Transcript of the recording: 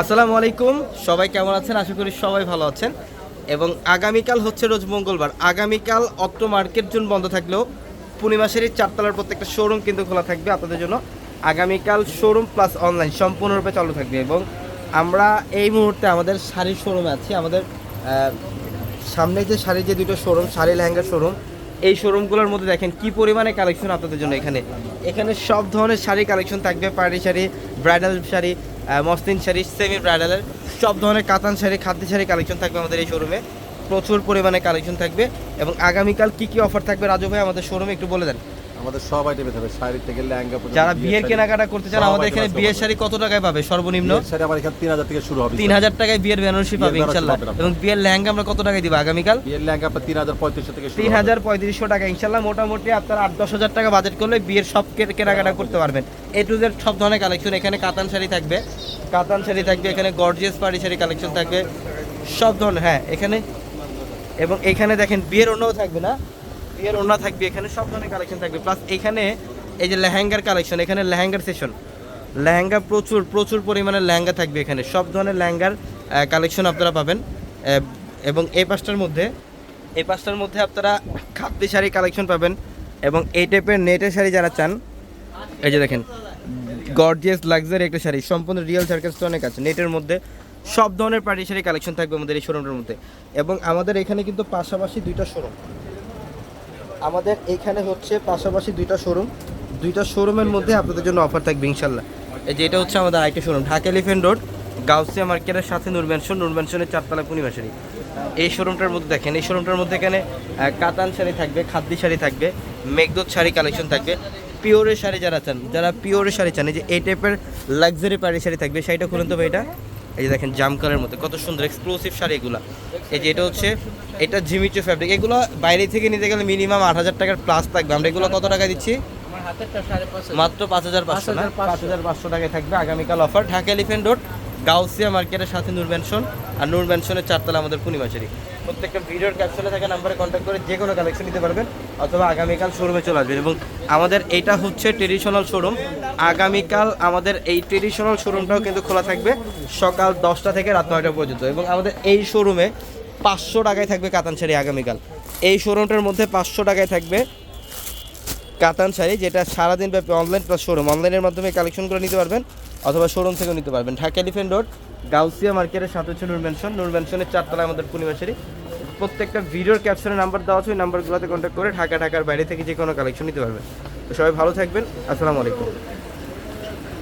আসসালামু আলাইকুম। সবাই কেমন আছেন? আশা করি সবাই ভালো আছেন। এবং আগামীকাল হচ্ছে রোজ মঙ্গলবার। আগামীকাল অত্র মার্কেট জোন বন্ধ থাকলেও পূর্ণিমাসের চারতলার প্রত্যেকটা শোরুম কিন্তু খোলা থাকবে আপনাদের জন্য। আগামীকাল শোরুম প্লাস অনলাইন সম্পূর্ণরূপে চালু থাকবে এবং আমরা এই মুহূর্তে আমাদের শাড়ির শোরুমে আছি। আমাদের সামনে যে শাড়ির যে দুটো শোরুম শাড়ি লেহেঙ্গার শোরুম এই শোরুমগুলোর মধ্যে দেখেন কি পরিমাণে কালেকশন আপনাদের জন্য এখানে। এখানে সব ধরনের শাড়ি কালেকশন থাকবে পার্টি শাড়ি ব্রাইডাল শাড়ি মসলিন শাড়ি সেমি ব্রাইডালের সব ধরনের কাতান শাড়ি খাদ্য শাড়ি কালেকশন থাকবে আমাদের এই শোরুমে প্রচুর পরিমাণে কালেকশন থাকবে। এবং আগামীকাল কি কি অফার থাকবে রাজু ভাই আমাদের শোরুমে একটু বলে দেন। আমাদের সব আইটেমে থাকবে। শাড়ি থেকে লেহেঙ্গা পর্যন্ত যারা বিয়ের কেনাকাটা করতে চান আমাদের এখানে বিয়ের শাড়ি কত টাকায় পাবে? সর্বনিম্ন? শাড়ি আমার এখানে তিন হাজার থেকে শুরু হবে তিন হাজার টাকায় বিয়ের বেনারসি পাবে বিয়ের ইনশাল্লাহ। এবং বিয়ের লেহেঙ্গা আমরা কত টাকায় দিব আগামীকাল? বিয়ের লেহেঙ্গা আপনার তিন হাজার পঁয়ত্রিশশো থেকে শুরু তিন হবে। হাজার পঁয়ত্রিশশো টাকা। ইনশাল্লাহ মোটামুটি আপনার আট দশ হাজার টাকা বাজেট করলে বিয়ের সব কেনাকাটা করতে পারবেন। এ টু জেড সব ধরনের কালেকশন এখানে কাতান শাড়ি থাকবে। কাতান শাড়ি থাকবে এখানে গর্জিয়াস পাড়ি শাড়ি কালেকশন থাকবে। সব ধরনের হ্যাঁ এখানে। এবং এখানে দেখেন বিয়ের অন্যও থাকবে না। বিয়ের অন্য থাকবে, এখানে সব ধরনের কালেকশন থাকবে। প্লাস এখানে এই যে লেহেঙ্গার কালেকশন এখানে লেহেঙ্গার সেশন লেহেঙ্গা প্রচুর প্রচুর পরিমাণে লেহেঙ্গা থাকবে এখানে। সব ধরনের লেহেঙ্গার কালেকশন আপনারা পাবেন। এবং এই পাঁচটার মধ্যে, এই পাঁচটার মধ্যে আপনারা খাদ্য শাড়ি কালেকশন পাবেন। এবং এই টাইপের নেটের শাড়ি যারা চান, এই যে দেখেন গর্জিয়াস লাক্সারি একটা শাড়ি, সম্পূর্ণ রিয়েল সার্কেস অনেক আছে নেটের মধ্যে সব ধরনের পার্টি শাড়ি কালেকশন থাকবে আমাদের এই শোরুমটার মধ্যে। এবং আমাদের এখানে কিন্তু পাশাপাশি দুইটা শোরুম আমাদের এখানে হচ্ছে পাশাপাশি দুইটা শোরুম দুইটা শোরুমের মধ্যে আপনাদের জন্য অফার থাকবে ইনশাল্লাহ। এই যে এটা হচ্ছে আমাদের আরেকটা showroom Dhaka elephant road Gausia মার্কেটের সাথে নূর ম্যানশন চারতলা পূর্ণিমাশারি এই শোরুমটার মধ্যে দেখেন, এই শোরুমটার মধ্যে এখানে কাতান শাড়ি থাকবে, খাদ্যি শাড়ি থাকবে, মেঘদূত শাড়ি কালেকশন থাকবে পিওরের শাড়ি যারা চান, যারা পিওরের শাড়ি চান, এই যে এই টাইপের লাক্সারি পাড়ি শাড়ি থাকবে, শাড়িটা খুলুন তো ভাই এটা। এই যে দেখেন জাম কালারের মধ্যে কত সুন্দর এক্সক্লুসিভ শাড়ি এগুলো। এই যে এটা হচ্ছে এটা জিমিচো ফ্যাব্রিক এগুলো বাইরে থেকে নিতে গেলে মিনিমাম আট হাজার টাকার প্লাস থাকবে। আমরা এগুলো কত টাকা দিচ্ছি? মাত্র পাঁচ হাজার পাঁচশো না? পাঁচ হাজার পাঁচশো। টাকায় থাকবে আগামীকাল offer Dhaka elephant road Gausia মার্কেটের সাথে নূর ম্যানশন আর নূর ম্যানশনের চারতলা আমাদের পূর্ণিমাশারি প্রত্যেকটা ভিডিওর ক্যাপশনে থাকা নাম্বারে কন্ট্যাক্ট করে যে কোনো কালেকশন নিতে পারবেন, অথবা আগামীকাল শোরুমে চলে আসবেন। এবং আমাদের এইটা হচ্ছে ট্রেডিশনাল শোরুম আগামীকাল আমাদের এই ট্রেডিশনাল শোরুমটাও কিন্তু খোলা থাকবে সকাল দশটা থেকে রাত নয়টা পর্যন্ত। এবং আমাদের এই শোরুমে পাঁচশো টাকায় থাকবে কাতান শাড়ি আগামীকাল। এই শোরুমটার মধ্যে পাঁচশো টাকায় থাকবে কাতান শাড়ি, যেটা সারাদিন ব্যাপী অনলাইন প্লাস শোরুম অনলাইনের মাধ্যমে কালেকশন করে নিতে পারবেন অথবা শোরুম থেকেও নিতে পারবেন। ঢাকা এলিফেন্ট রোড গাউসিয়া মার্কেটের সাথে হচ্ছে নূর ম্যানশন নূর চারতলায় আমাদের পূর্ণিমাশারি প্রত্যেকটা ভিডিওর ক্যাপশনে নাম্বার দেওয়া আছে, ওই নাম্বারগুলোতে কন্ট্যাক্ট করে ঢাকা, ঢাকার বাইরে থেকে যে কোনো কালেকশন নিতে পারবেন। তো সবাই ভালো থাকবেন। আসসালামু আলাইকুম।